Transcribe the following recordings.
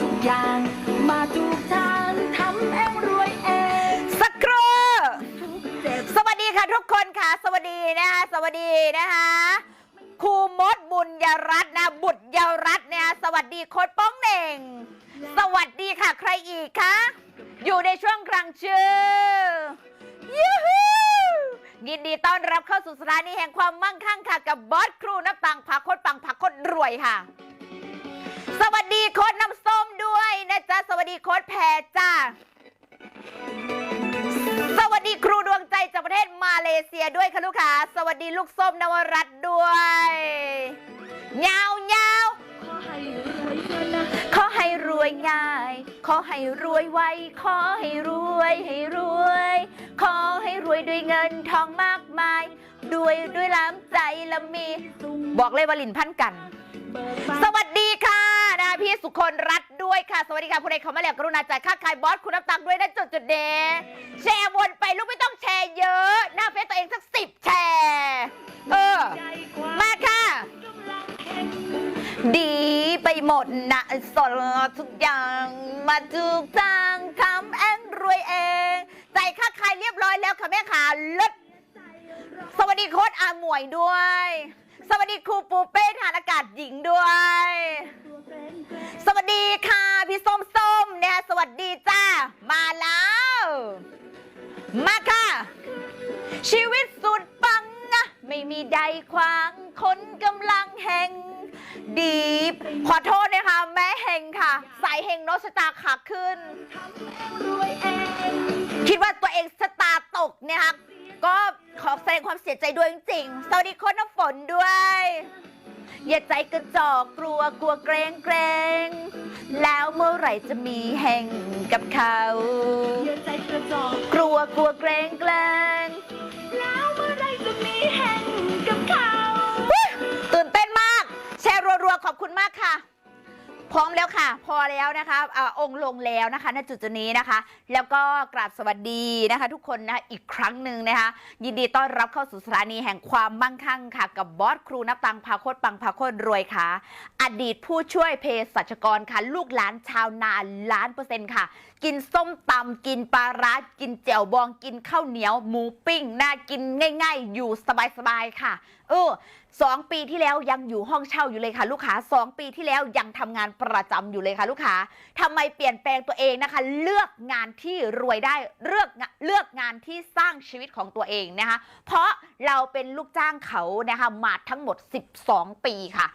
ทุกอย่าง มาถูกทางทำเองรวยเองสักครู่ทุกเจ็บสวัสดีค่ะทุกคนค่ะ สวัสดีนะคะสวัสดีนะคะครูมดบุญยรัตน์นะบุตรยรัตน์เนี่ยสวัสดีโค้ดป้องเหน่ง สวัสดีค่ะใครอีกคะอยู่ในช่วงกลางชื่อยูฮูยินดีต้อนรับเข้าสู่สถานีแห่งความมั่งคั่งค่ะ กับบอสครูนับตังผักโคตรปังผักโคตรรวยค่ะ สวัสดีโค้ดน้ำส้มด้วยนะจ๊ะ สวัสดีโค้ดแพรจ้า สวัสดีครูดวงใจจากประเทศมาเลเซียด้วยค่ะลูกค้าสวัสดีลูกส้มนวรัตน์ด้วยยาวยาวขอให้รวยเถอะนะขอให้รวยง่าย ขอให้รวยไว ขอให้รวยให้รวย ขอให้รวยด้วยเงินทองมากมาย ด้วยด้วยล้ำใจละมี บอกเลยว่าลินพันกัน สวัสดี พี่สุคนรัตน์ด้วยค่ะ สวัสดีค่ะผู้ใดเขามาแล้วกรุณาจ่ายค่าขายบอสคุณน้ำตังค์ด้วยนะจุดจุดเดแชร์วนไปลูกไม่ต้องแชร์เยอะ หน้าเฟซตัวเองสักสิบแชร์เออมาค่ะ ดีไปหมดนะสดทุกอย่างมาถูกทางทำเองรวยเองจ่ายค่าขายเรียบร้อยแล้วค่ะแม่ขาเลิศสวัสดีโค้ดอาหมวยด้วย สวัสดีครูปูเป้ทานอากาศหญิงด้วย สวัสดีค่ะ พี่ส้มส้มเนี่ยสวัสดีจ้ามาแล้ว มาค่ะ ชีวิตสุดปังนะไม่มีใดขวางคนกำลังแห่งดีขอโทษนะคะแม่เฮงค่ะ สายเฮงโนตชะตาขาขึ้น คิดว่าตัวเองชะตาตกเนี่ยค่ะ ก็ขอแสดงความเสียใจด้วยจริงๆ สวัสดีคนน้ำฝนด้วย อย่าใจกระจอกกลัวกลัวเกรงเกรงแล้วเมื่อไหร่จะมีแห่งกับเขา อย่าใจกระจอกกลัวกลัวเกรงเกรงแล้วเมื่อไรจะมีแห่งกับเขา ตื่นเต้นมาก แชร์รัวๆ ขอบคุณมากค่ะ พร้อมแล้วค่ะ พอแล้วนะคะอาองค์ลงแล้วนะคะณจุดจุดนี้นะคะ แล้วก็กราบสวัสดีนะคะ ทุกคนนะอีกครั้งหนึ่งนะคะ ยินดีต้อนรับเข้าสู่สถานีแห่งความมั่งคั่งค่ะ กับบอสครูนับตังพาโคตรปังพาโคตรรวยค่ะ อดีตผู้ช่วยเภสัชกรค่ะ ลูกหลานชาวนาล้านเปอร์เซ็นต์ค่ะ กินส้มตำกินปลาร้ากินแจ่วบองกินข้าวเหนียว หมูปิ้งน่ากินง่าย ๆ อยู่สบายๆค่ะ เออสองปีที่แล้วยังอยู่ห้องเช่าอยู่เลยค่ะ ลูกค้าสองปีที่แล้วยังทำงานประจำอยู่เลยค่ะ ลูกค้าทำไมเปลี่ยนแปลงตัวเองนะคะ เลือกงานที่รวยได้เลือกเลือกงานที่สร้างชีวิตของตัวเองนะคะ เพราะเราเป็นลูกจ้างเขานะคะมาทั้งหมด 12 ปีค่ะ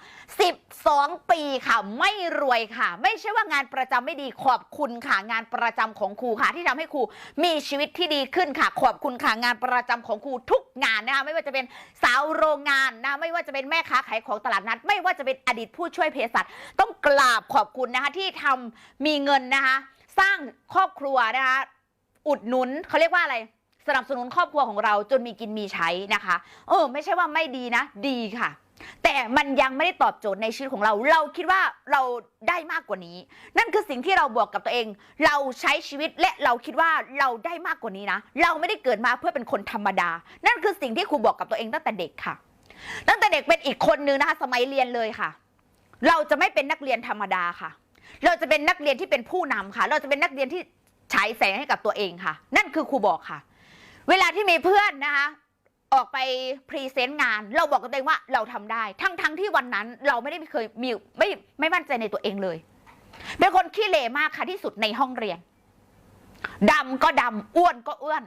12 ปีค่ะไม่รวยค่ะ ไม่ใช่ว่างานประจำไม่ดีขอบคุณค่ะงานประจำของครูค่ะ ที่ทำให้ครูมีชีวิตที่ดีขึ้นค่ะ ขอบคุณค่ะงานประจำของครูทุกงานนะคะไม่ว่าจะเป็นสาวโรงงานนะไม่ว่าจะเป็นแม่ค้าขายของตลาดนัด ไม่ว่าจะเป็นอดีตผู้ช่วยเภสัชต้องกราบขอบคุณนะคะที่ทำมีเงินนะคะสร้างครอบครัวนะคะอุดหนุนเขาเรียกว่าอะไรสนับสนุนครอบครัวของเราจนมีกินมีใช้นะคะ เออ ไม่ใช่ว่าไม่ดีนะ ดีค่ะ แต่มันยังไม่ได้ตอบโจทย์ในชีวิตของเรา เราคิดว่าเราได้มากกว่านี้ นั่นคือสิ่งที่เราบอกกับตัวเอง เราใช้ชีวิตและเราคิดว่าเราได้มากกว่านี้นะ เราไม่ได้เกิดมาเพื่อเป็นคนธรรมดา นั่นคือสิ่งที่ครูบอกกับตัวเองตั้งแต่เด็กค่ะ ตั้งแต่เด็กเป็นอีกคนนึงนะคะ สมัยเรียนเลยค่ะ เราจะไม่เป็นนักเรียนธรรมดาค่ะ เราจะเป็นนักเรียนที่เป็นผู้นำค่ะ เราจะเป็นนักเรียนที่ฉายแสงให้กับตัวเองค่ะ นั่นคือครูบอกค่ะ เวลาที่มีเพื่อนนะคะ ออกไปพรีเซนต์งาน เราบอกกับตัวเองว่าเราทำได้ ทั้งทั้งที่วันนั้นเราไม่ได้เคยมีไม่ไม่มั่นใจในตัวเองเลยเป็นคนขี้เหร่มากค่ะที่สุดในห้องเรียนดำก็ดำอ้วนก็อ้วน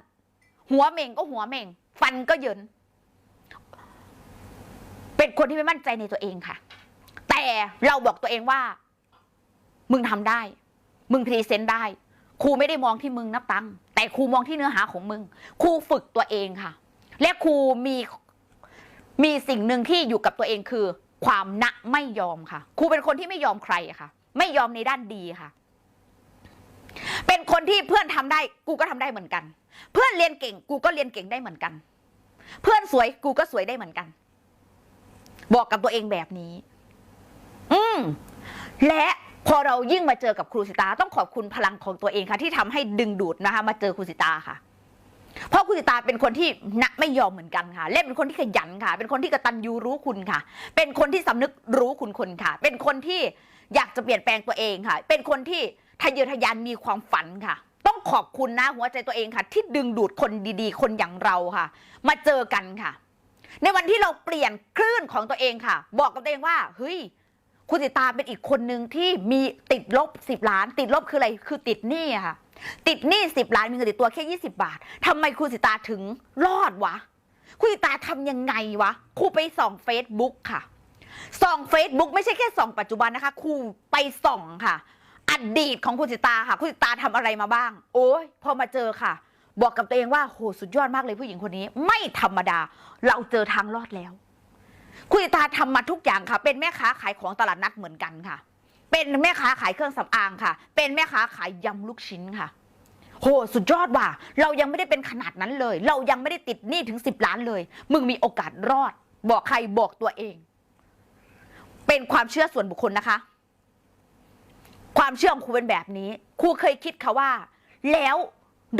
หัวเหม่งก็หัวเหม่ง ฟันก็เยิน เป็นคนที่ไม่มั่นใจในตัวเองค่ะ แต่เราบอกตัวเองว่า มึงทำได้ มึงพรีเซนต์ได้ครูไม่ได้มองที่มึงนับตังค์แต่ครูมองที่เนื้อหาของมึงครูฝึกตัวเองค่ะ และครูมีมีสิ่งหนึ่งที่อยู่กับตัวเองคือ ความนะไม่ยอมค่ะครูเป็นคนที่ไม่ยอมใครค่ะ ไม่ยอมในด้านดีค่ะ เป็นคนที่เพื่อนทำได้ กูก็ทำได้เหมือนกัน เพื่อนเรียนเก่ง กูก็เรียนเก่งได้เหมือนกัน เพื่อนสวยกูก็สวยได้เหมือนกัน บอกกับตัวเองแบบนี้ อืม และพอเรายิ่งมาเจอกับครูสิตา ต้องขอบคุณพลังของตัวเองค่ะ ที่ทำให้ดึงดูดนะคะ มาเจอครูสิตาค่ะ เพราะครูสิตาเป็นคนที่นะไม่ยอมเหมือนกันค่ะ และเป็นคนที่ขยันค่ะ เป็นคนที่กระตัญญูรู้คุณค่ะ เป็นคนที่สำนึกรู้คุณคนค่ะ เป็นคนที่อยากจะเปลี่ยนแปลงตัวเองค่ะ เป็นคนที่ทะเยอทะยานมีความฝันค่ะ ต้องขอบคุณนะหัวใจตัวเองค่ะ ที่ดึงดูดคนดีๆ คนอย่างเราค่ะ มาเจอกันค่ะ ในวันที่เราเปลี่ยนคลื่นของตัวเองค่ะ บอกกับตัวเองว่าเฮ้ยคุณสิตาเป็นอีกคนหนึ่งที่มีติดลบสิบล้าน ติดลบคืออะไรคือติดหนี้ค่ะ ติดหนี้สิบล้านมีเงินติดตัวแค่ยี่สิบาททำไมคุณสิตาถึงรอดวะ คุณสิตาทำยังไงวะครูไปส่องเฟซบุ๊กค่ะส่องเฟซบุ๊กไม่ใช่แค่ส่องปัจจุบันนะคะครูไปส่องค่ะ อดีตของคุณสิตาค่ะ คุณสิตาทำอะไรมาบ้าง โอ้ยพอมาเจอค่ะ บอกกับตัวเองว่าโหสุดยอดมากเลยผู้หญิงคนนี้ ไม่ธรรมดา เราเจอทางรอดแล้ว คุณตาทำมาทุกอย่างค่ะ เป็นแม่ค้าขายของตลาดนัดเหมือนกันค่ะ เป็นแม่ค้าขายเครื่องสำอางค่ะ เป็นแม่ค้าขายยำลูกชิ้นค่ะ โหสุดยอดว่ะเรายังไม่ได้เป็นขนาดนั้นเลย เรายังไม่ได้ติดหนี้ถึงสิบล้านเลย มึงมีโอกาสรอด บอกใครบอกตัวเอง เป็นความเชื่อส่วนบุคคลนะคะ ความเชื่อของครูเป็นแบบนี้ครูเคยคิดค่ะว่า แล้ว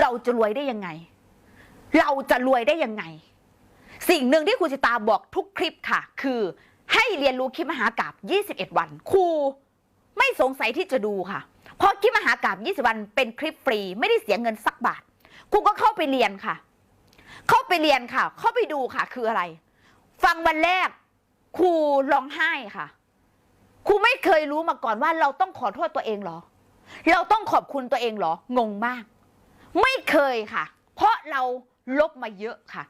เราจะรวยได้ยังไง เราจะรวยได้ยังไง สิ่งหนึ่งที่ครูสิตาบอกทุกคลิปค่ะ คือให้เรียนรู้คลิปมหากราบ21 วัน ครูไม่สงสัยที่จะดูค่ะ เพราะคลิปมหากราบ20 วันเป็นคลิปฟรี ไม่ได้เสียเงินสักบาท ครูก็เข้าไปเรียนค่ะ เข้าไปเรียนค่ะ เข้าไปดูค่ะ คืออะไร ฟังวันแรกครูร้องไห้ค่ะ ครูไม่เคยรู้มาก่อนว่าเราต้องขอโทษตัวเองหรอ เราต้องขอบคุณตัวเองหรอ งงมาก ไม่เคยค่ะ เพราะเราลบมาเยอะค่ะ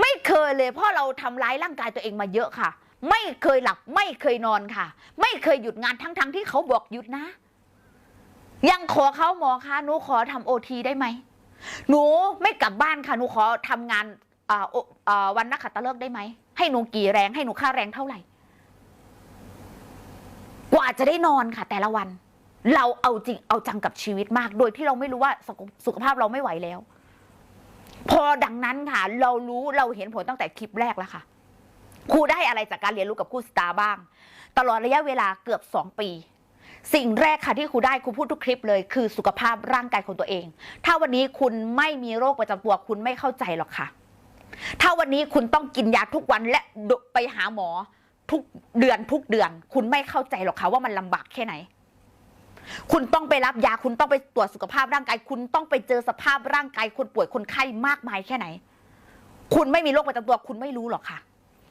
ไม่เคยเลย เพราะเราทำร้ายร่างกายตัวเองมาเยอะค่ะ ไม่เคยหลับ ไม่เคยนอนค่ะ ไม่เคยหยุดงานทั้งๆที่เขาบอกหยุดนะ ยังขอเขาหมอคะหนูขอทำโอทีได้ไหมหนูไม่กลับบ้านค่ะหนูขอทำงานวันนักขัตฤกษ์ได้ไหมให้หนูกี่แรงให้หนูค่าแรงเท่าไหร่ กว่าจะได้นอนค่ะ แต่ละวัน เราเอาจริงเอาจังกับชีวิตมาก โดยที่เราไม่รู้ว่าสุขสุขภาพเราไม่ไหวแล้ว พอดังนั้นค่ะ เรารู้เราเห็นผลตั้งแต่คลิปแรกแล้วค่ะครูได้อะไรจากการเรียนรู้กับครูสตาร์บ้าง ตลอดระยะเวลาเกือบสองปี สิ่งแรกค่ะที่ครูได้ครูพูดทุกคลิปเลย คือสุขภาพร่างกายของตัวเอง ถ้าวันนี้คุณไม่มีโรคประจำตัวคุณไม่เข้าใจหรอกค่ะ ถ้าวันนี้คุณต้องกินยาทุกวันและไปหาหมอทุกเดือนทุกเดือน คุณไม่เข้าใจหรอกค่ะว่ามันลำบากแค่ไหน คุณต้องไปรับยาคุณต้องไปตรวจสุขภาพร่างกาย คุณต้องไปเจอสภาพร่างกายคนป่วยคนไข้มากมายแค่ไหน คุณไม่มีโรคประจำตัว คุณไม่รู้หรอกค่ะ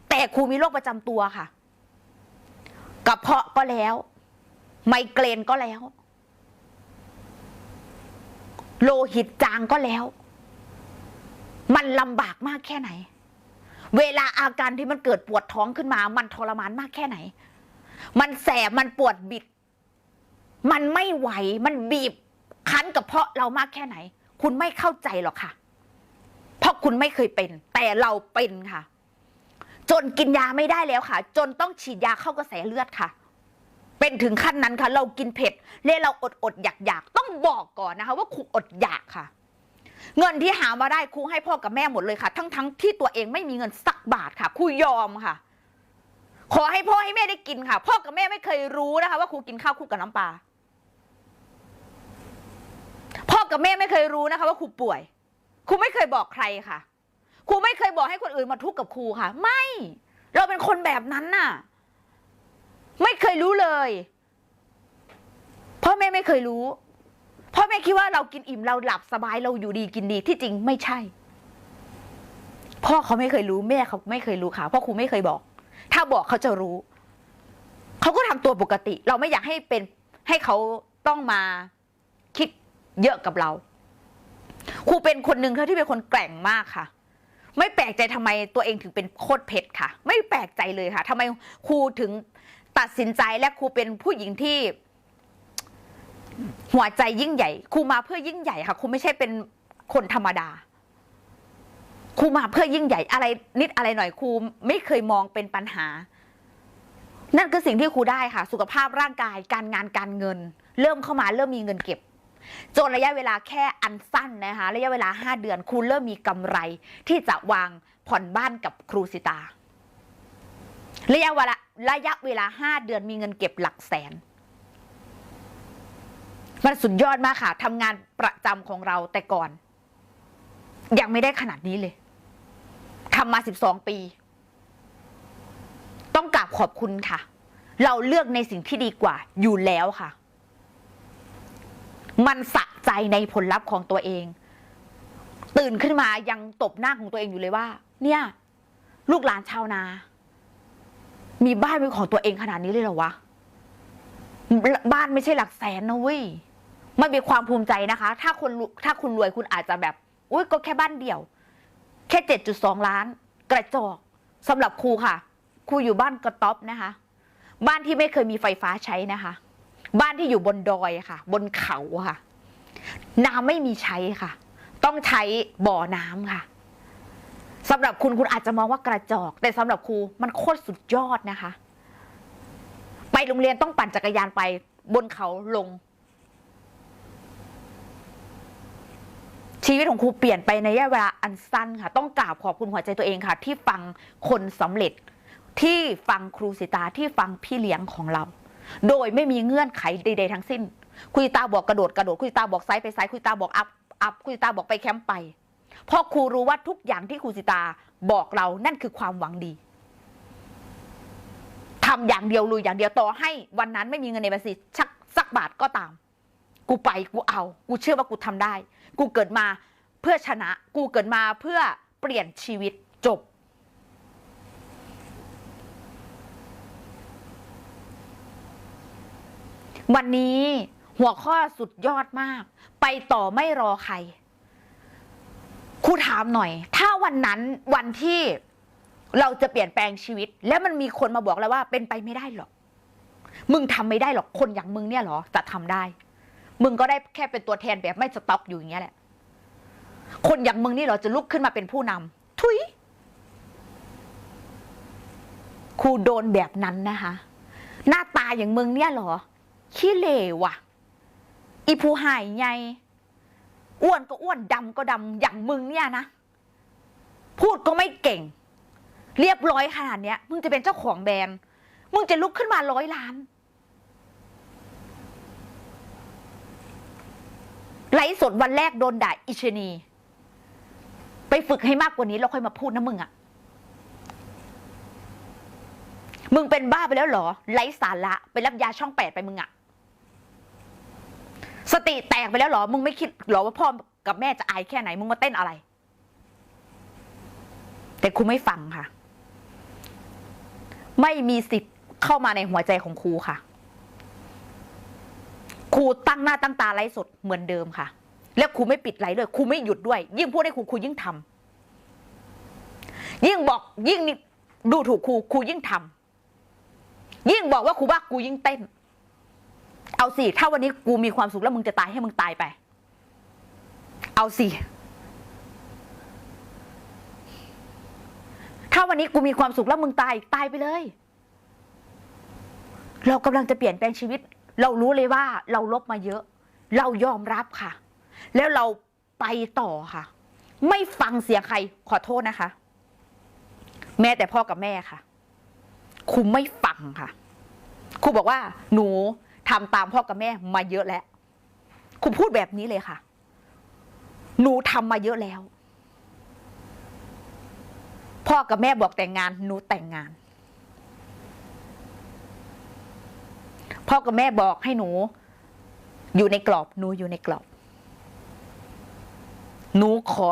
แต่ครูมีโรคประจำตัวค่ะกระเพาะก็แล้ว ไมเกรนก็แล้ว โลหิตจางก็แล้ว มันลำบากมากแค่ไหน เวลาอาการที่มันเกิดปวดท้องขึ้นมา มันทรมานมากแค่ไหน มันแสบมันปวดบิด มันไม่ไหว มันบีบคั้นกับเพาะเรามากแค่ไหน คุณไม่เข้าใจหรอกค่ะ เพราะคุณไม่เคยเป็น แต่เราเป็นค่ะ จนกินยาไม่ได้แล้วค่ะ จนต้องฉีดยาเข้ากระแสเลือดค่ะ เป็นถึงขั้นนั้นค่ะ เรากินเผ็ดและเราอดอดอยากอยากต้องบอกก่อนนะคะ ว่าครูอดอยากค่ะ เงินที่หามาได้ครูให้พ่อกับแม่หมดเลยค่ะ ทั้งทั้งที่ตัวเองไม่มีเงินสักบาทค่ะครูยอมค่ะ ขอให้พ่อให้แม่ได้กินค่ะ พ่อกับแม่ไม่เคยรู้นะคะ ว่าครูกินข้าวคู่กับน้ำปลาพ่อ กับแม่ไม่เคยรู้นะคะว่าครูป่วย ครูไม่เคยบอกใครค่ะ ครูไม่เคยบอกให้คนอื่นมาทุกข์กับครูค่ะ ไม่ เราเป็นคนแบบนั้นน่ะ ไม่เคยรู้เลยพ่อแม่ไม่เคยรู้พ่อแม่คิดว่าเรากินอิ่มเราหลับสบายเราอยู่ดีกินดีที่จริงไม่ใช่ พ่อเขาไม่เคยรู้แม่เขาไม่เคยรู้ค่ะเพราะครูไม่เคยบอก ถ้าบอกเขาจะรู้ เขาก็ทำตัวปกติ เราไม่อยากให้เป็นให้เขาต้องมา เยอะกับเรา ครูเป็นคนหนึ่งที่เป็นคนแกร่งมากค่ะ ไม่แปลกใจทำไมตัวเองถึงเป็นโคตรเพชรค่ะ ไม่แปลกใจเลยค่ะทำไมครูถึงตัดสินใจและครูเป็นผู้หญิงที่ หัวใจยิ่งใหญ่ครูมาเพื่อยิ่งใหญ่ค่ะครูไม่ใช่เป็นคนธรรมดาครูมาเพื่อยิ่งใหญ่อะไรนิดอะไรหน่อยครูไม่เคยมองเป็นปัญหา นั่นคือสิ่งที่ครูได้ค่ะ สุขภาพร่างกายการงานการเงิน เริ่มเข้ามาเริ่มมีเงินเก็บ จนระยะเวลาแค่อันสั้นนะคะระยะเวลา 5 เดือนครูเริ่มมีกำไรที่จะวางผ่อนบ้านกับครูสิตา ระยะเวลาระยะเวลา 5 เดือนมีเงินเก็บหลักแสนมันสุดยอดมากค่ะทำงานประจำของเราแต่ก่อน ยังไม่ได้ขนาดนี้เลยทำมา 12 ปี ต้องกราบขอบคุณค่ะ เราเลือกในสิ่งที่ดีกว่าอยู่แล้วค่ะ มันสะใจในผลลัพธ์ของตัวเอง ตื่นขึ้นมายังตบหน้าของตัวเองอยู่เลยว่า เนี่ย ลูกหลานชาวนา มีบ้านเป็นของตัวเองขนาดนี้เลยเหรอวะบ้านไม่ใช่หลักแสนนะเว้ยมันเป็นความภูมิใจนะคะ ถ้าคนถ้าคุณรวยคุณอาจจะแบบอุ้ยก็แค่บ้านเดี่ยว แค่เจ็ดจุดสองล้าน กระจอกสำหรับครูค่ะ ครูอยู่บ้านกระต๊อบนะคะ บ้านที่ไม่เคยมีไฟฟ้าใช้นะคะ บ้านที่อยู่บนดอยค่ะ บนเขาค่ะ น้ำไม่มีใช้ค่ะ ต้องใช้บ่อน้ำค่ะสำหรับคุณคุณอาจจะมองว่ากระจอก แต่สำหรับครูมันโคตรสุดยอดนะคะ ไปโรงเรียนต้องปั่นจักรยานไปบนเขาลง ชีวิตของครูเปลี่ยนไปในระยะเวลาอันสั้นค่ะ ต้องกราบขอบคุณหัวใจตัวเองค่ะ ที่ฟังคนสำเร็จที่ฟังครูสิตาที่ฟังพี่เลี้ยงของเรา โดยไม่มีเงื่อนไขใดๆทั้งสิ้น คุยตาบอกกระโดดกระโดดคุยตาบอกซ้ายไปซ้ายคุยตาบอกอัพอัพคุยตาบอกไปแคมป์ไปเพราะครูรู้ว่าทุกอย่างที่ครูสิตาบอกเรานั่นคือความหวังดีทำอย่างเดียวลุยอย่างเดียวต่อให้วันนั้นไม่มีเงินในบัญชีชักสักบาทก็ตาม กูไปกูเอา กูเชื่อว่ากูทำได้ กูเกิดมาเพื่อชนะ กูเกิดมาเพื่อเปลี่ยนชีวิตจบ วันนี้หัวข้อสุดยอดมาก ไปต่อไม่รอใครครูถามหน่อย ถ้าวันนั้นวันที่เราจะเปลี่ยนแปลงชีวิต แล้วมันมีคนมาบอกเราว่าเป็นไปไม่ได้หรอก มึงทำไม่ได้หรอกคนอย่างมึงเนี่ยหรอจะทำได้ มึงก็ได้แค่เป็นตัวแทนแบบไม่สต็อกอยู่อย่างเงี้ยแหละ คนอย่างมึงนี่หรอจะลุกขึ้นมาเป็นผู้นำทุยครูโดนแบบนั้นนะคะหน้าตาอย่างมึงเนี่ยหรอ ขี้เหร่ว่ะ อีผู้หายไงอ้วนก็อ้วนดำก็ดำอย่างมึงเนี่ยนะ พูดก็ไม่เก่ง เรียบร้อยขนาดเนี้ย มึงจะเป็นเจ้าของแบรนด์มึงจะลุกขึ้นมาร้อยล้าน ไลฟ์สดวันแรกโดนด่าอิชนี ไปฝึกให้มากกว่านี้แล้วค่อยมาพูดนะมึงอะมึงเป็นบ้าไปแล้วเหรอไร้สาระไปรับยาช่องแปดไปมึงอะ สติแตกไปแล้วเหรอ มึงไม่คิดเหรอว่าพ่อกับแม่จะอายแค่ไหน มึงมาเต้นอะไร แต่ครูไม่ฟังค่ะ ไม่มีสิทธิ์เข้ามาในหัวใจของครูค่ะ ครูตั้งหน้าตั้งตาไลฟ์สดเหมือนเดิมค่ะ แล้วครูไม่ปิดไลฟ์เลยครูไม่หยุดด้วย ยิ่งพูดให้ครูครูยิ่งทำยิ่งบอกยิ่งดูถูกครูครูยิ่งทำยิ่งบอกว่าครูบ้ากูยิ่งเต้น เอาสิ ถ้าวันนี้กูมีความสุขแล้วมึงจะตายให้มึงตายไป เอาสิ ถ้าวันนี้กูมีความสุขแล้วมึงตายตายไปเลย เรากำลังจะเปลี่ยนแปลงชีวิต เรารู้เลยว่าเราลบมาเยอะ เรายอมรับค่ะ แล้วเราไปต่อค่ะ ไม่ฟังเสียงใครขอโทษนะคะ แม่แต่พ่อกับแม่ค่ะครูไม่ฟังค่ะครูบอกว่าหนู ทำตามพ่อกับแม่มาเยอะแล้วครูพูดแบบนี้เลยค่ะ หนูทำมาเยอะแล้ว พ่อกับแม่บอกแต่งงาน หนูแต่งงาน พ่อกับแม่บอกให้หนู อยู่ในกรอบ หนูอยู่ในกรอบ หนูขอ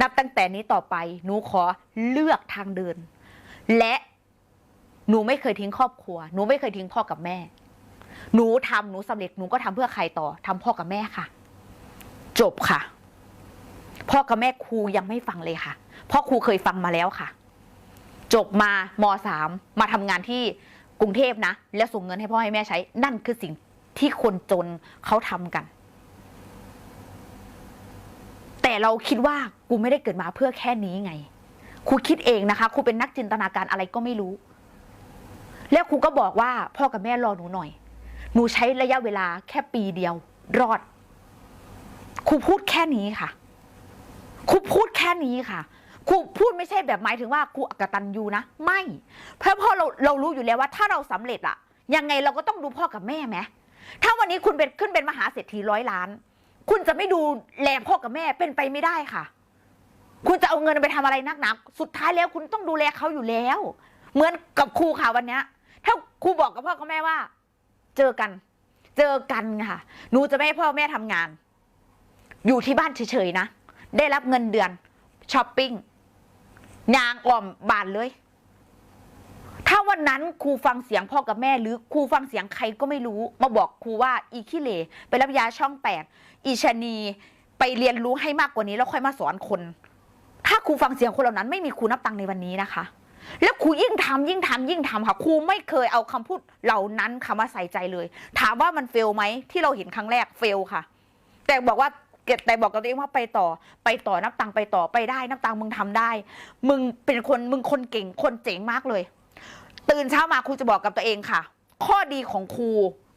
นับตั้งแต่นี้ต่อไป หนูขอเลือกทางเดิน และหนูไม่เคยทิ้งครอบครัว หนูไม่เคยทิ้งพ่อกับแม่ หนูทำหนูสำเร็จหนูก็ทำเพื่อใครต่อทำพ่อกับแม่ค่ะ จบค่ะ พ่อกับแม่ครูยังไม่ฟังเลยค่ะ เพราะครูเคยฟังมาแล้วค่ะ จบมามสามมาทำงานที่กรุงเทพนะ แล้วส่งเงินให้พ่อให้แม่ใช้ นั่นคือสิ่งที่คนจนเขาทำกัน แต่เราคิดว่ากูไม่ได้เกิดมาเพื่อแค่นี้ไงครูคิดเองนะคะครูเป็นนักจินตนาการอะไรก็ไม่รู้ แล้วครูก็บอกว่าพ่อกับแม่รอหนูหน่อย หนูใช้ระยะเวลาแค่ปีเดียว รอด ครูพูดแค่นี้ค่ะ ครูพูดแค่นี้ค่ะ ครูพูดไม่ใช่แบบหมายถึงว่าครูอกตันยูนะ ไม่ เพราะพ่อเราเรารู้อยู่แล้วว่า ถ้าเราสำเร็จอะยังไงเราก็ต้องดูพ่อกับแม่ไหมถ้าวันนี้คุณเป็นขึ้นเป็นมหาเศรษฐีร้อยล้าน คุณจะไม่ดูแลพ่อกับแม่เป็นไปไม่ได้ค่ะ คุณจะเอาเงินไปทำอะไรนักหนาสุดท้ายแล้วคุณต้องดูแลเขาอยู่แล้ว เหมือนกับครูค่ะวันนี้ถ้าครูบอกกับพ่อกับแม่ว่า เจอกัน เจอกันค่ะ หนูจะไม่ให้พ่อแม่ทำงาน อยู่ที่บ้านเฉยๆนะ ได้รับเงินเดือนช้อปปิ้งยางอ่อมบานเลย ถ้าวันนั้นครูฟังเสียงพ่อกับแม่หรือครูฟังเสียงใครก็ไม่รู้ มาบอกครูว่าอีขี้เหร่ไปรับยาช่องแปดอีชนีไปเรียนรู้ให้มากกว่านี้แล้วค่อยมาสอนคน ถ้าครูฟังเสียงคนเหล่านั้นไม่มีครูนับตังในวันนี้นะคะ แล้วครูยิ่งทำยิ่งทำยิ่งทำค่ะครูไม่เคยเอาคำพูดเหล่านั้นคำว่าใส่ใจเลย ถามว่ามันเฟลไหมที่เราเห็นครั้งแรกเฟลค่ะ แต่บอกว่าแต่บอกกับตัวเองว่าไปต่อ ไปต่อนับตังไปต่อไปได้นับตังมึงทำได้ มึงเป็นคนมึงคนเก่งคนเจ๋งมากเลย ตื่นเช้ามาครูจะบอกกับตัวเองค่ะ ข้อดีของครู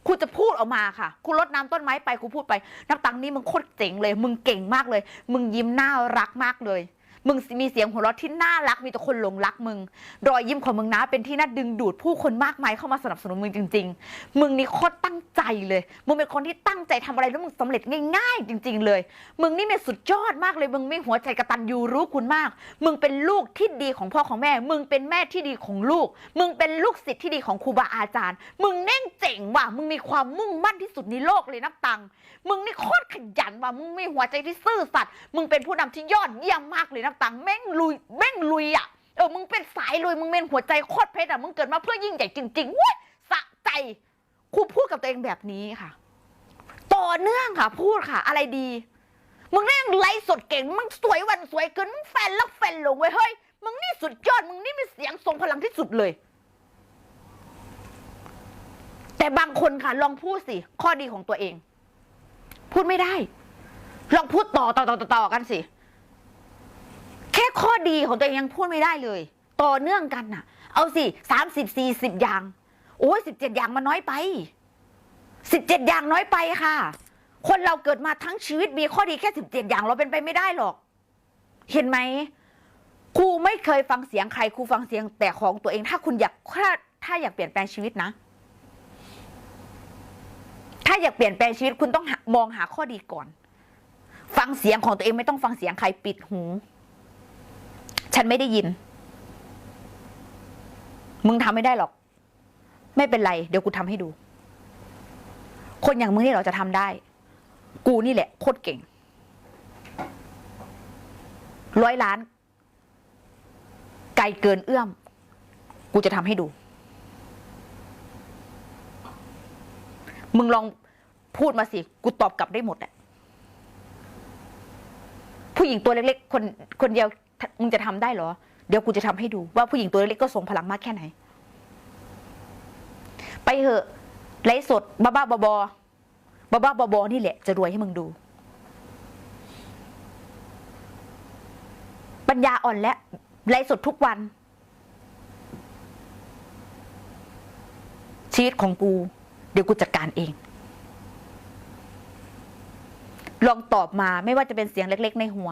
ครูจะพูดออกมาค่ะครูรดน้ำต้นไม้ไปครูพูดไป นับตังนี่มึงโคตรเจ๋งเลย มึงเก่งมากเลย มึงยิ้มน่ารักมากเลย มึงมีเสียงหัวเราะที่น่ารักมีแต่คนหลงรักมึง รอยยิ้มของมึงนะเป็นที่น่าดึงดูดผู้คนมากมายเข้ามาสนับสนุนมึงจริง ๆ มึงนี่โคตรตั้งใจเลย มึงเป็นคนที่ตั้งใจทำอะไรแล้วมึงสำเร็จง่าย ๆ จริง ๆ เลย มึงนี่เป็นสุดยอดมากเลย มึงมีหัวใจกระตันยูรู้คุณมาก มึงเป็นลูกที่ดีของพ่อของแม่ มึงเป็นแม่ที่ดีของลูก มึงเป็นลูกศิษย์ที่ดีของครูบาอาจารย์ มึงเน่งเจ๋งว่ะ มึงมีความมุ่งมั่นที่สุดในโลกเลยนับตัง มึงนี่โคตรขยันว่ะ มึงมีหัวใจที่ซื่อสัตย์ มึงเป็นผู้นำที่ยอดเยี่ยมมากเลยนับตังค์แม่งลุยแม่งลุยอะเออมึงเป็นสายลุยมึงเป็นหัวใจโคตรเพชรอะมึงเกิดมาเพื่อยิ่งใหญ่จริงๆเว้ยสะใจครูพูดกับตัวเองแบบนี้ค่ะ ต่อเนื่องค่ะ พูดค่ะ อะไรดี มึงนี่งไลฟ์สดเก่ง มึงสวยวันสวยเกินมึงแฟนแล้วแฟนลงเว้ยเฮ้ยมึงนี่สุดยอดมึงนี่มีเสียงทรงพลังที่สุดเลย แต่บางคนค่ะ ลองพูดสิข้อดีของตัวเอง พูดไม่ได้ ลองพูดต่อต่อต่อต่อกันสิ ค่ข้อดีของตัวเองยังพูดไม่ได้เลย ต่อเนื่องกันน่ะ เอาสิสามสิบสี่สิบอย่าง โอ้ยสิบเจ็ดอย่างมันน้อยไปสิบเจ็ดอย่างน้อยไปค่ะ คนเราเกิดมาทั้งชีวิตมีข้อดีแค่สิบเจ็ดอย่างเราเป็นไปไม่ได้หรอก เห็นไหมครูไม่เคยฟังเสียงใครครูฟังเสียงแต่ของตัวเอง ถ้าคุณอยากถ้าถ้าอยากเปลี่ยนแปลงชีวิตนะ ถ้าอยากเปลี่ยนแปลงชีวิตคุณต้องมองหาข้อดีก่อน ฟังเสียงของตัวเองไม่ต้องฟังเสียงใครปิดหู ฉันไม่ได้ยิน มึงทำไม่ได้หรอก ไม่เป็นไร เดี๋ยวกูทำให้ดู คนอย่างมึงนี่เราจะทำได้ กูนี่แหละโคตรเก่ง ร้อยล้าน ไกลเกินเอื้อม กูจะทำให้ดู มึงลองพูดมาสิ กูตอบกลับได้หมดอะผู้หญิงตัวเล็กๆ คนคนเดียว มึงจะทำได้เหรอ เดี๋ยวกูจะทำให้ดูว่าผู้หญิงตัวเล็กก็ทรงพลังมากแค่ไหน ไปเหอะไลฟ์สดบ้าบ้าบอบ้าบ้าบอๆนี่แหละ จะรวยให้มึงดู ปัญญาอ่อนและไลฟ์สดทุกวัน ชีวิตของกู เดี๋ยวกูจัดการเองลองตอบมาไม่ว่าจะเป็นเสียงเล็ก ๆ ในหัว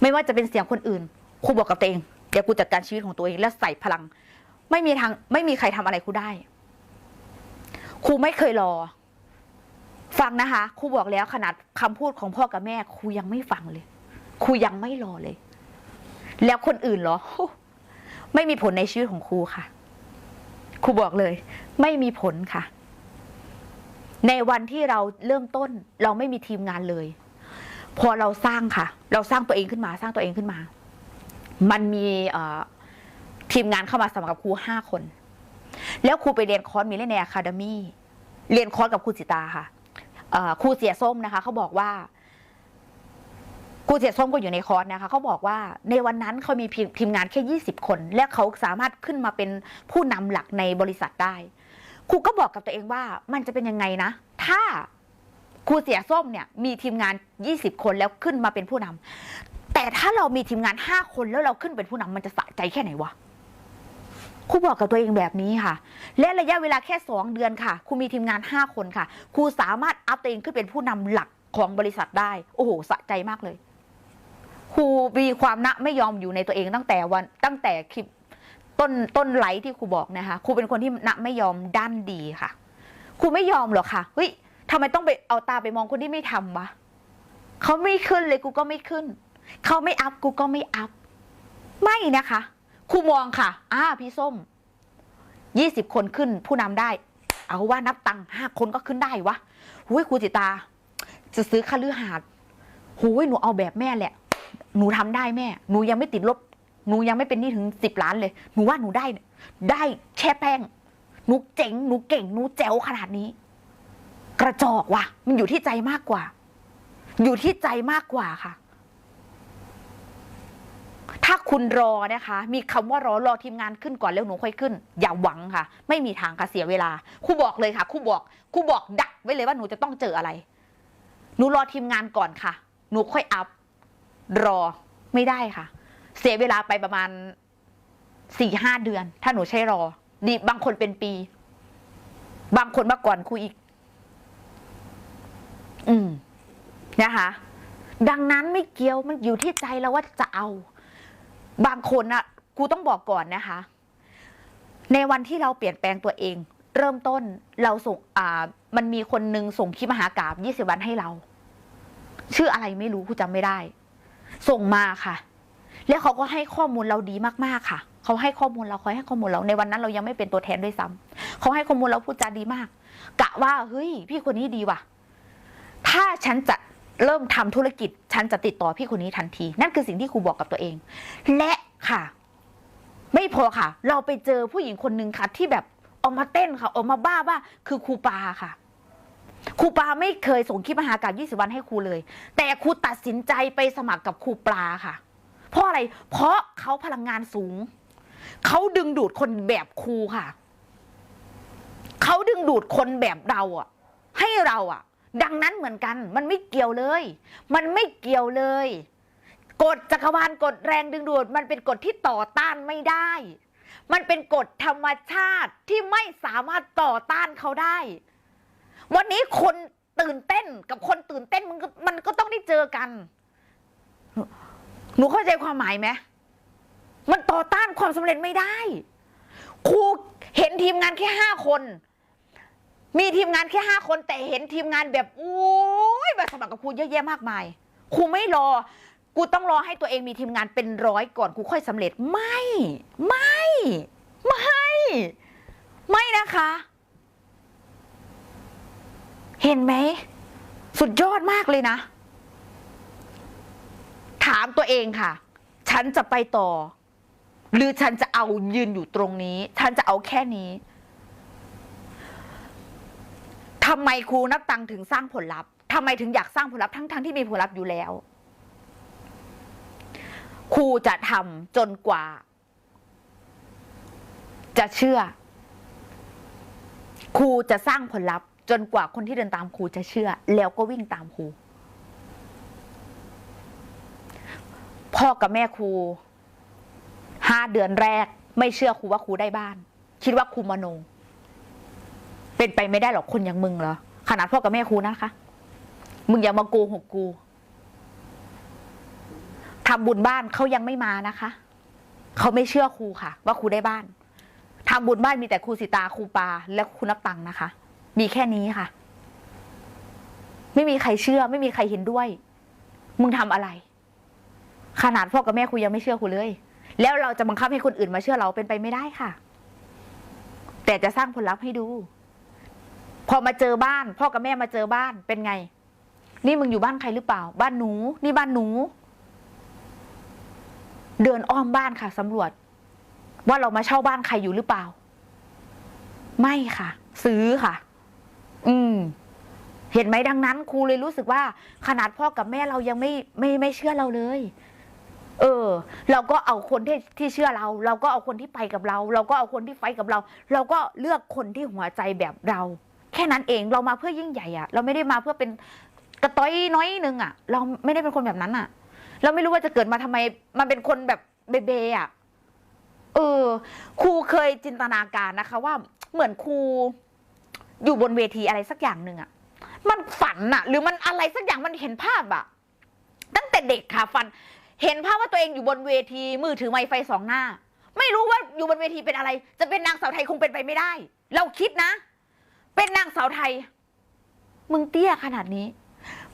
ไม่ว่าจะเป็นเสียงคนอื่นครูบอกกับตัวเองเดี๋ยวกูจัดการชีวิตของตัวเองและใส่พลัง ไม่มีทางไม่มีใครทำอะไรครูได้ครูไม่เคยรอ ฟังนะคะครูบอกแล้วขนาดคำพูดของพ่อกับแม่ครูยังไม่ฟังเลยครูยังไม่รอเลย แล้วคนอื่นเหรอ ไม่มีผลในชีวิตของครูค่ะครูบอกเลย ไม่มีผลค่ะ ในวันที่เราเริ่มต้น เราไม่มีทีมงานเลย พอเราสร้างค่ะ เราสร้างตัวเองขึ้นมา สร้างตัวเองขึ้นมา มันมีทีมงานเข้ามาสมัครกับครูห้าคน แล้วครูไปเรียนคอร์สมิเลเนียอะคาเดมี่เรียนคอร์สกับครูสิตาค่ะครูเสียส้มนะคะเขาบอกว่าครูเสียส้มก็อยู่ในคอร์สนะคะเขาบอกว่าในวันนั้นเขามีทีมงานแค่ 20 คน และเขาสามารถขึ้นมาเป็นผู้นำหลักในบริษัทได้ครูก็บอกกับตัวเองว่ามันจะเป็นยังไงนะ ถ้า ครูเสียส้มเนี่ยมีทีมงาน 20 คนแล้วขึ้นมาเป็นผู้นำแต่ถ้าเรามีทีมงาน 5 คนแล้วเราขึ้นเป็นผู้นำมันจะสะใจแค่ไหนวะครูบอกกับตัวเองแบบนี้ค่ะ และระยะเวลาแค่ 2 เดือนค่ะครูมีทีมงาน 5 คนค่ะครูสามารถอัพตัวเองขึ้นเป็นผู้นำหลักของบริษัทได้ โอ้โหสะใจมากเลยครูมีความนะไม่ยอมอยู่ในตัวเองตั้งแต่วันตั้งแต่คลิปต้นต้นไลท์ที่ครูบอกนะคะครูเป็นคนที่นะไม่ยอมด้านดีค่ะครูไม่ยอมหรอกค่ะเฮ้ย ทำไมต้องไปเอาตาไปมองคนที่ไม่ทำวะเขาไม่ขึ้นเลยกูก็ไม่ขึ้น เขาไม่อัพกูก็ไม่อัพ ไม่นะคะครูมองค่ะ อ่าพี่ส้มยี่สิบคนขึ้นผู้นำได้ เอาว่านับตังห้าคนก็ขึ้นได้วะหุยครูจิตา จะซื้อคฤหาสน์หุยหนูเอาแบบแม่แหละ หนูทำได้แม่ หนูยังไม่ติดลบ หนูยังไม่เป็นหนี้ถึงสิบล้านเลย หนูว่าหนูได้เนี่ยได้แช่แป้ง หนูเจ๋ง หนูเก่ง หนูแจ๋วขนาดนี้ กระจอกว่ะ มันอยู่ที่ใจมากกว่า อยู่ที่ใจมากกว่าค่ะ ถ้าคุณรอนะคะ มีคำว่ารอรอทีมงานขึ้นก่อนแล้วหนูค่อยขึ้น อย่าหวังค่ะ ไม่มีทางค่ะเสียเวลาครูบอกเลยค่ะครูบอกครูบอกดักไว้เลยว่าหนูจะต้องเจออะไร หนูรอทีมงานก่อนค่ะ หนูค่อยอัพรอไม่ได้ค่ะ เสียเวลาไปประมาณสี่ห้าเดือน ถ้าหนูใช้รอ ดีบางคนเป็นปี บางคนมาก่อนครูอีก อืมนะคะดังนั้นไม่เกี่ยวมันอยู่ที่ใจเราว่าจะเอา บางคนอะครูต้องบอกก่อนนะคะ ในวันที่เราเปลี่ยนแปลงตัวเอง เริ่มต้นเราส่งอ่า มันมีคนหนึ่งส่งคลิปมหากราบยี่สิบวันให้เรา ชื่ออะไรไม่รู้ครูจำไม่ได้ ส่งมาค่ะ แล้วเขาก็ให้ข้อมูลเราดีมากๆค่ะ เขาให้ข้อมูลเราเขาให้ข้อมูลเราในวันนั้นเรายังไม่เป็นตัวแทนด้วยซ้ำเขาให้ข้อมูลเราพูดจาดีมากกะว่าเฮ้ย พี่คนนี้ดีว่ะ ถ้าฉันจะเริ่มทำธุรกิจ ฉันจะติดต่อพี่คนนี้ทันที นั่นคือสิ่งที่ครูบอกกับตัวเอง และค่ะ ไม่พอค่ะ เราไปเจอผู้หญิงคนหนึ่งค่ะ ที่แบบออกมาเต้นค่ะ ออกมาบ้าว่าคือครูปาค่ะครูปาไม่เคยส่งคลิปมหากาบ20 วันให้ครูเลย แต่ครูตัดสินใจไปสมัครกับครูปลาค่ะ เพราะอะไร เพราะเขาพลังงานสูง เขาดึงดูดคนแบบครูค่ะ เขาดึงดูดคนแบบเราอะให้เราอะ ดังนั้นเหมือนกัน มันไม่เกี่ยวเลย มันไม่เกี่ยวเลย กฎจักรวาลกฎแรงดึงดูด มันเป็นกฎที่ต่อต้านไม่ได้ มันเป็นกฎธรรมชาติที่ไม่สามารถต่อต้านเขาได้ วันนี้คนตื่นเต้นกับคนตื่นเต้นมันก็มันก็ต้องได้เจอกัน หนูเข้าใจความหมายไหมมันต่อต้านความสำเร็จไม่ได้ ครูเห็นทีมงานแค่ห้าคน มีทีมงานแค่ห้าคนแต่เห็นทีมงานแบบโอ้ยมาสมัครกับครูเยอะแยะมากมายครูไม่รอ กูต้องรอให้ตัวเองมีทีมงานเป็นร้อยก่อนครูค่อยสำเร็จไม่ ไม่ ไม่ ไม่นะคะ เห็นไหม สุดยอดมากเลยนะ ถามตัวเองค่ะ ฉันจะไปต่อ หรือฉันจะเอายืนอยู่ตรงนี้ ฉันจะเอาแค่นี้ ทำไมครูนับตังถึงสร้างผลลัพธ์ทำไมถึงอยากสร้างผลลัพธ์ทั้งๆที่มีผลลัพธ์อยู่แล้ว ครูจะทำจนกว่า จะเชื่อ ครูจะสร้างผลลัพธ์ จนกว่าคนที่เดินตามครูจะเชื่อ แล้วก็วิ่งตามครู พ่อกับแม่ครูห้าเดือนแรก ไม่เชื่อครูว่าครูได้บ้าน คิดว่าครูมโน เป็นไปไม่ได้หรอกคนอย่างมึงเหรอ ขนาดพ่อกับแม่ครูนะคะ มึงอย่ามาโกหกกูทำบุญบ้านเขายังไม่มานะคะ เขาไม่เชื่อครูค่ะ ว่าครูได้บ้านทำบุญบ้านมีแต่ครูสิตาครูปา และครูนับตังค์นะคะ มีแค่นี้ค่ะ ไม่มีใครเชื่อ ไม่มีใครเห็นด้วย มึงทำอะไร ขนาดพ่อกับแม่ครูยังไม่เชื่อครูเลย แล้วเราจะบังคับให้คนอื่นมาเชื่อเราเป็นไปไม่ได้ค่ะ แต่จะสร้างผลลัพธ์ให้ดู พอมาเจอบ้าน พ่อกับแม่มาเจอบ้านเป็นไง นี่มึงอยู่บ้านใครหรือเปล่า บ้านหนู นี่บ้านหนู เดินอ้อมบ้านค่ะสำรวจ ว่าเรามาเช่าบ้านใครอยู่หรือเปล่า ไม่ค่ะ ซื้อค่ะ อืม เห็นไหมดังนั้นครูเลยรู้สึกว่า ขนาดพ่อกับแม่เรายังไม่ไม่ไม่เชื่อเราเลย เออ เราก็เอาคนที่ที่เชื่อเรา เราก็เอาคนที่ไปกับเรา เราก็เอาคนที่ไฟกับเรา เราก็เลือกคนที่หัวใจแบบเรา แค่นั้นเองเรามาเพื่อยิ่งใหญ่อะเราไม่ได้มาเพื่อเป็นกระต้อยน้อยนึงอะเราไม่ได้เป็นคนแบบนั้นอะเราไม่รู้ว่าจะเกิดมาทำไมมันเป็นคนแบบเบเบอะเออครูเคยจินตนาการนะคะ ว่าเหมือนครูอยู่บนเวทีอะไรสักอย่างหนึ่งอะมันฝันอะหรือมันอะไรสักอย่างมันเห็นภาพอะตั้งแต่เด็กค่ะฝัน เห็นภาพว่าตัวเองอยู่บนเวทีมือถือไมไฟสองหน้า ไม่รู้ว่าอยู่บนเวทีเป็นอะไร จะเป็นนางสาวไทยคงเป็นไปไม่ได้ เราคิดนะ เป็นนางสาวไทย มึงเตี้ยขนาดนี้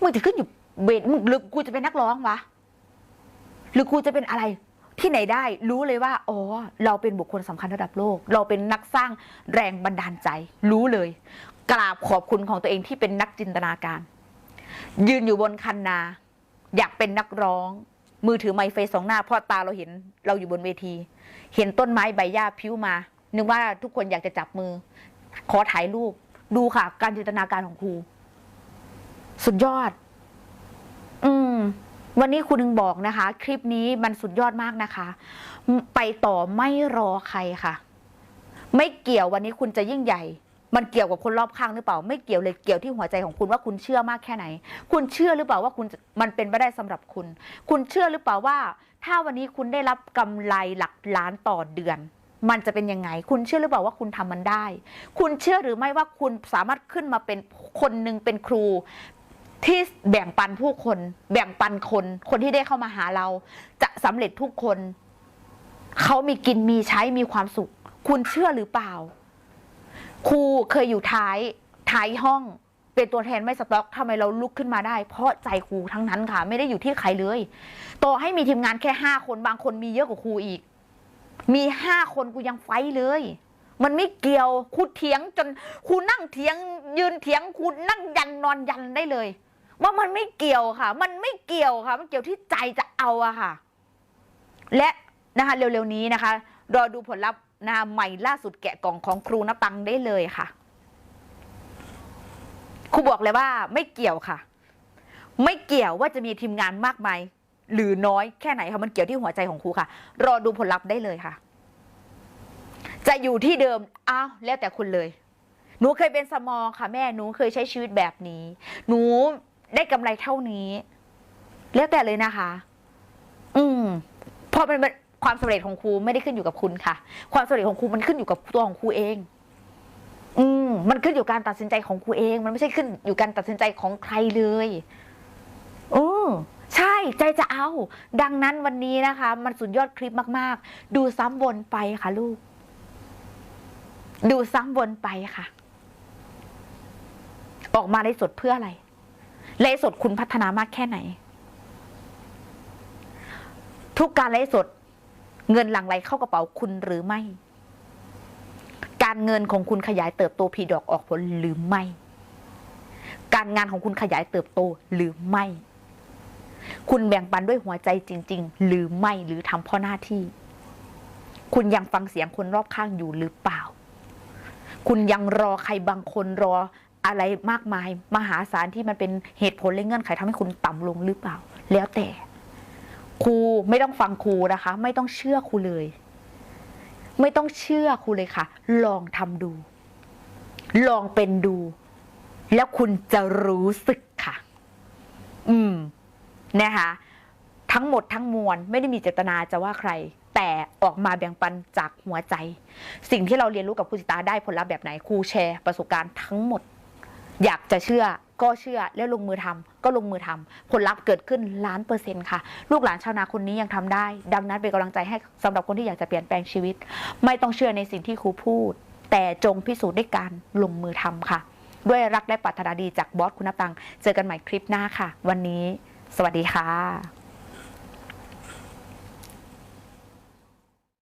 มึงจะขึ้นอยู่เวทมึงหรือกูจะเป็นนักร้องวะ หรือกูจะเป็นอะไร ที่ไหนได้รู้เลยว่า อ๋อ เราเป็นบุคคลสำคัญระดับโลก เราเป็นนักสร้างแรงบันดาลใจ รู้เลย กราบขอบคุณของตัวเองที่เป็นนักจินตนาการ ยืนอยู่บนคันนา อยากเป็นนักร้อง มือถือไมค์เฟซสองหน้าเพราะตาเราเห็นเราอยู่บนเวที เห็นต้นไม้ใบหญ้าพิ้วมา นึกว่าทุกคนอยากจะจับมือ ขอถ่ายรูป ดูค่ะ การจินตนาการของครู สุดยอด อืม วันนี้คุณนึงบอกนะคะ คลิปนี้มันสุดยอดมากนะคะ ไปต่อไม่รอใครค่ะ ไม่เกี่ยววันนี้คุณจะยิ่งใหญ่มันเกี่ยวกับคนรอบข้างหรือเปล่า ไม่เกี่ยวเลยเกี่ยวที่หัวใจของคุณว่าคุณเชื่อมากแค่ไหน คุณเชื่อหรือเปล่าว่าคุณมันเป็นไปได้สำหรับคุณ คุณเชื่อหรือเปล่าว่า ถ้าวันนี้คุณได้รับกำไรหลักล้านต่อเดือน มันจะเป็นยังไง คุณเชื่อหรือเปล่าว่าคุณทำมันได้ คุณเชื่อหรือไม่ว่าคุณสามารถขึ้นมาเป็นคนหนึ่งเป็นครูที่แบ่งปันผู้คน แบ่งปันคน คนที่ได้เข้ามาหาเรา จะสำเร็จทุกคน เขามีกินมีใช้มีความสุข คุณเชื่อหรือเปล่า ครูเคยอยู่ท้ายท้ายห้อง เป็นตัวแทนไม่สต็อกทำไมเราลุกขึ้นมาได้ เพราะใจครูทั้งนั้นค่ะ ไม่ได้อยู่ที่ใครเลย ต่อให้มีทีมงานแค่ห้าคนบางคนมีเยอะกว่าครูอีก มีห้าคนกูยังไฟเลย มันไม่เกี่ยวคูเถียงจนคูนั่งเถียง ยืนเถียงคูนั่งยันนอนยันได้เลย ว่ามันไม่เกี่ยวค่ะ มันไม่เกี่ยวค่ะ มันเกี่ยวที่ใจจะเอาอะค่ะ และนะคะเร็วๆนี้นะคะ รอดูผลลัพธ์นะคะใหม่ล่าสุดแกะกล่องของครูนปังได้เลยค่ะครูบอกเลยว่าไม่เกี่ยวค่ะ ไม่เกี่ยวว่าจะมีทีมงานมากมาย หรือน้อยแค่ไหนค่ะมันเกี่ยวที่หัวใจของครูค่ะ รอดูผลลัพธ์ได้เลยค่ะ จะอยู่ที่เดิมอ้าวแล้วแต่คุณเลย หนูเคยเป็นสมอค่ะแม่หนูเคยใช้ชีวิตแบบนี้ หนูได้กำไรเท่านี้ แล้วแต่เลยนะคะ อืมเพราะมันเป็นความสำเร็จของครูไม่ได้ขึ้นอยู่กับคุณค่ะ ความสำเร็จของครูมันขึ้นอยู่กับตัวของครูเอง อืมมันขึ้นอยู่การตัดสินใจของครูเอง มันไม่ใช่ขึ้นอยู่การตัดสินใจของใครเลยอือ ใช่ใจจะเอา ดังนั้นวันนี้นะคะ มันสุดยอดคลิปมาก ๆ ดูซ้ำวนไปค่ะลูก ดูซ้ำวนไปค่ะ ออกมาไลฟ์สดเพื่ออะไรไลฟ์สดคุณพัฒนามากแค่ไหน ทุกการไลฟ์สด เงินหลั่งไหลเข้ากระเป๋าคุณหรือไม่ การเงินของคุณขยายเติบโตพีดอกออกผลหรือไม่ การงานของคุณขยายเติบโตหรือไม่ คุณแบ่งปันด้วยหัวใจจริง ๆ หรือไม่หรือทำเพราะหน้าที่ คุณยังฟังเสียงคนรอบข้างอยู่หรือเปล่า คุณยังรอใครบางคนรออะไรมากมาย มหาศาลที่มันเป็นเหตุผลและเงื่อนไขทำให้คุณต่ำลงหรือเปล่า แล้วแต่ ครูไม่ต้องฟังครูนะคะ ไม่ต้องเชื่อครูเลย ไม่ต้องเชื่อครูเลยค่ะ ลองทำดู ลองเป็นดู แล้วคุณจะรู้สึกค่ะ อืม นะคะทั้งหมดทั้งมวลไม่ได้มีเจตนาจะว่าใคร แต่ออกมาแบ่งปันจากหัวใจ สิ่งที่เราเรียนรู้กับครูจิตาได้ผลลัพธ์แบบไหนครูแชร์ประสบการณ์ทั้งหมด อยากจะเชื่อก็เชื่อแล้วลงมือทำก็ลงมือทำผลลัพธ์เกิดขึ้นล้านเปอร์เซ็นต์ค่ะ ลูกหลานชาวนาคนนี้ยังทำได้ ดังนั้นเป็นกำลังใจให้สำหรับคนที่อยากจะเปลี่ยนแปลงชีวิต ไม่ต้องเชื่อในสิ่งที่ครูพูด แต่จงพิสูจน์ด้วยการลงมือทำค่ะ ด้วยรักและปรารถนาดีจากบอสคุณตัง เจอกันใหม่คลิปหน้าค่ะ วันนี้ สวัสดีค่ะ